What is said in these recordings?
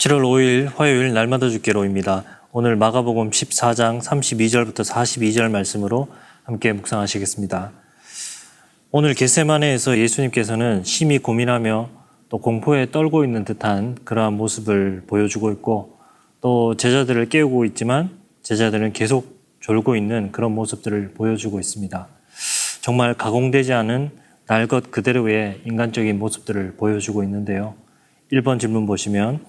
7월 5일 화요일 날마다 죽게로입니다. 오늘 마가복음 14장 32절부터 42절 말씀으로 함께 묵상하시겠습니다. 오늘 겟세마네에서 예수님께서는 심히 고민하며 또 공포에 떨고 있는 듯한 그러한 모습을 보여주고 있고 또 제자들을 깨우고 있지만 제자들은 계속 졸고 있는 그런 모습들을 보여주고 있습니다. 정말 가공되지 않은 날 것 그대로의 인간적인 모습들을 보여주고 있는데요. 1번 질문 보시면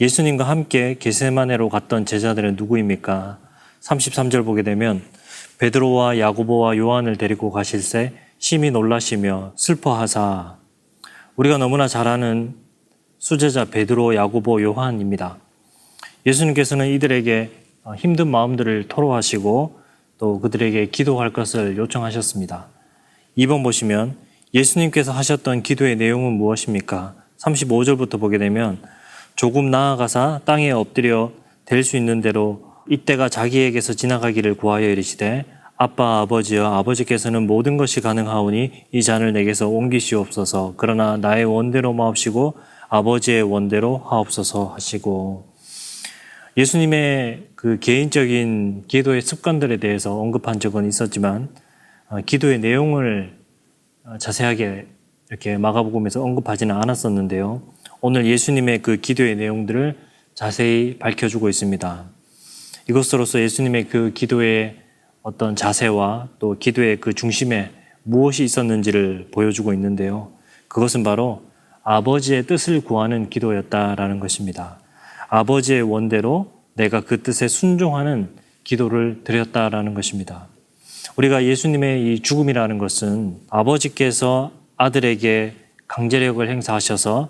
예수님과 함께 게세마네로 갔던 제자들은 누구입니까? 33절 보게 되면 베드로와 야고보와 요한을 데리고 가실새 심히 놀라시며 슬퍼하사 우리가 너무나 잘 아는 수제자 베드로, 야고보, 요한입니다. 예수님께서는 이들에게 힘든 마음들을 토로하시고 또 그들에게 기도할 것을 요청하셨습니다. 2번 보시면 예수님께서 하셨던 기도의 내용은 무엇입니까? 35절부터 보게 되면 조금 나아가사 땅에 엎드려 될 수 있는 대로 이때가 자기에게서 지나가기를 구하여 이르시되 아빠 아버지여 아버지께서는 모든 것이 가능하오니 이 잔을 내게서 옮기시옵소서. 그러나 나의 원대로 마옵시고 아버지의 원대로 하옵소서 하시고. 예수님의 그 개인적인 기도의 습관들에 대해서 언급한 적은 있었지만 어, 기도의 내용을 어, 자세하게 이렇게 마가복음에서 언급하지는 않았었는데요. 오늘 예수님의 그 기도의 내용들을 자세히 밝혀주고 있습니다. 이것으로서 예수님의 그 기도의 어떤 자세와 또 기도의 그 중심에 무엇이 있었는지를 보여주고 있는데요. 그것은 바로 아버지의 뜻을 구하는 기도였다라는 것입니다. 아버지의 원대로 내가 그 뜻에 순종하는 기도를 드렸다라는 것입니다. 우리가 예수님의 이 죽음이라는 것은 아버지께서 아들에게 강제력을 행사하셔서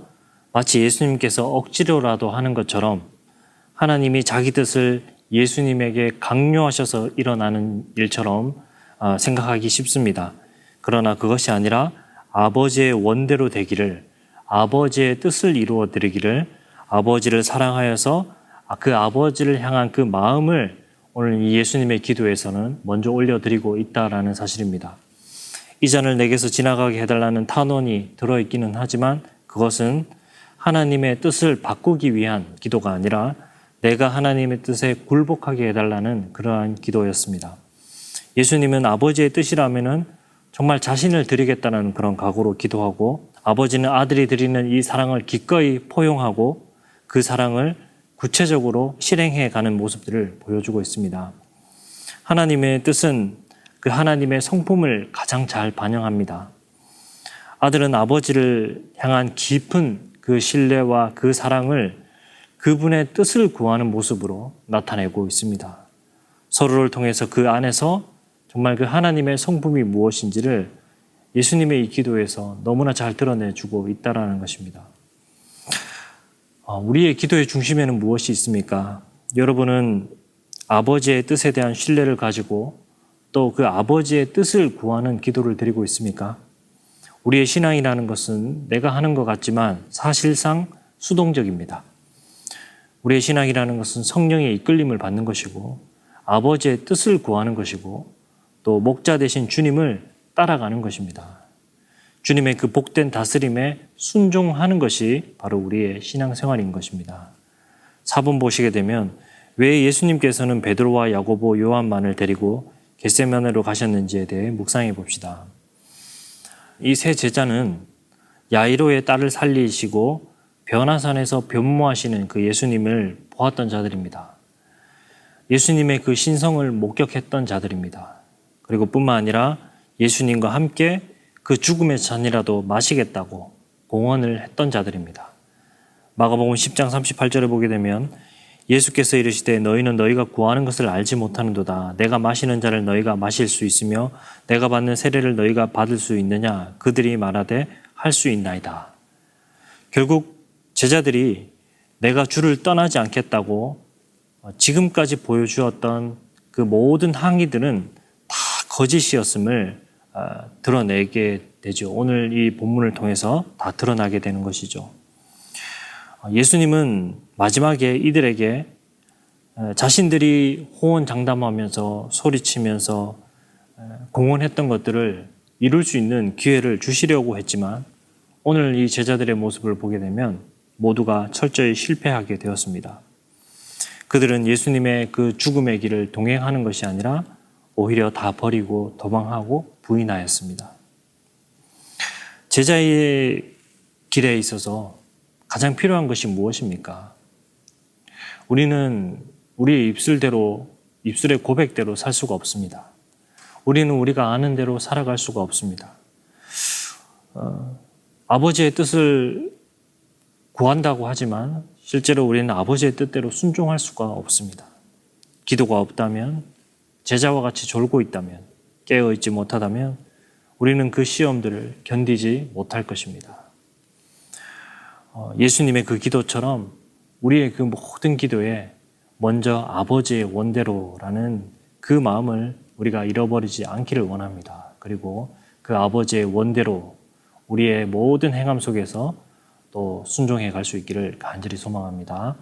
마치 예수님께서 억지로라도 하는 것처럼 하나님이 자기 뜻을 예수님에게 강요하셔서 일어나는 일처럼 아, 생각하기 쉽습니다. 그러나 그것이 아니라 아버지의 원대로 되기를 아버지의 뜻을 이루어 드리기를 아버지를 사랑하여서 그 아버지를 향한 그 마음을 오늘 예수님의 기도에서는 먼저 올려드리고 있다라는 사실입니다. 이 잔을 내게서 지나가게 해달라는 탄원이 들어있기는 하지만 그것은 하나님의 뜻을 바꾸기 위한 기도가 아니라 내가 하나님의 뜻에 굴복하게 해달라는 그러한 기도였습니다. 예수님은 아버지의 뜻이라면은 정말 자신을 드리겠다는 그런 각오로 기도하고 아버지는 아들이 드리는 이 사랑을 기꺼이 포용하고 그 사랑을 구체적으로 실행해 가는 모습들을 보여주고 있습니다. 하나님의 뜻은 그 하나님의 성품을 가장 잘 반영합니다. 아들은 아버지를 향한 깊은 그 신뢰와 그 사랑을 그분의 뜻을 구하는 모습으로 나타내고 있습니다. 서로를 통해서 그 안에서 정말 그 하나님의 성품이 무엇인지를 예수님의 이 기도에서 너무나 잘 드러내주고 있다라는 것입니다. 어, 우리의 기도의 중심에는 무엇이 있습니까? 여러분은 아버지의 뜻에 대한 신뢰를 가지고 또 그 아버지의 뜻을 구하는 기도를 드리고 있습니까? 우리의 신앙이라는 것은 내가 하는 것 같지만 사실상 수동적입니다. 우리의 신앙이라는 것은 성령의 이끌림을 받는 것이고 아버지의 뜻을 구하는 것이고 또 목자 되신 주님을 따라가는 것입니다. 주님의 그 복된 다스림에 순종하는 것이 바로 우리의 신앙생활인 것입니다. 4번 보시게 되면 왜 예수님께서는 베드로와 야고보, 요한만을 데리고 겟세면으로 가셨는지에 대해 묵상해 봅시다. 이 세 제자는 야이로의 딸을 살리시고 변화산에서 변모하시는 그 예수님을 보았던 자들입니다. 예수님의 그 신성을 목격했던 자들입니다. 그리고 뿐만 아니라 예수님과 함께 그 죽음의 잔이라도 마시겠다고 공언을 했던 자들입니다. 마가복음 10장 38절을 보게 되면 예수께서 이르시되 너희는 너희가 구하는 것을 알지 못하는도다. 내가 마시는 자를 너희가 마실 수 있으며 내가 받는 세례를 너희가 받을 수 있느냐? 그들이 말하되 할 수 있나이다. 결국 제자들이 내가 주를 떠나지 않겠다고 지금까지 보여주었던 그 모든 항의들은 다 거짓이었음을 아, 드러내게 되죠. 오늘 이 본문을 통해서 다 드러나게 되는 것이죠. 아, 예수님은 마지막에 이들에게 자신들이 호언장담하면서 소리치면서 공언했던 것들을 이룰 수 있는 기회를 주시려고 했지만 오늘 이 제자들의 모습을 보게 되면 모두가 철저히 실패하게 되었습니다. 그들은 예수님의 그 죽음의 길을 동행하는 것이 아니라 오히려 다 버리고 도망하고 부인하였습니다. 제자의 길에 있어서 가장 필요한 것이 무엇입니까? 우리는 우리의 입술대로, 입술의 고백대로 살 수가 없습니다. 우리는 우리가 아는 대로 살아갈 수가 없습니다. 어, 아버지의 뜻을 구한다고 하지만 실제로 우리는 아버지의 뜻대로 순종할 수가 없습니다. 기도가 없다면, 제자와 같이 졸고 있다면, 깨어있지 못하다면, 우리는 그 시험들을 견디지 못할 것입니다. 어, 예수님의 그 기도처럼 우리의 그 모든 기도에 먼저 아버지의 원대로라는 그 마음을 우리가 잃어버리지 않기를 원합니다. 그리고 그 아버지의 원대로 우리의 모든 행함 속에서 또 순종해 갈 수 있기를 간절히 소망합니다.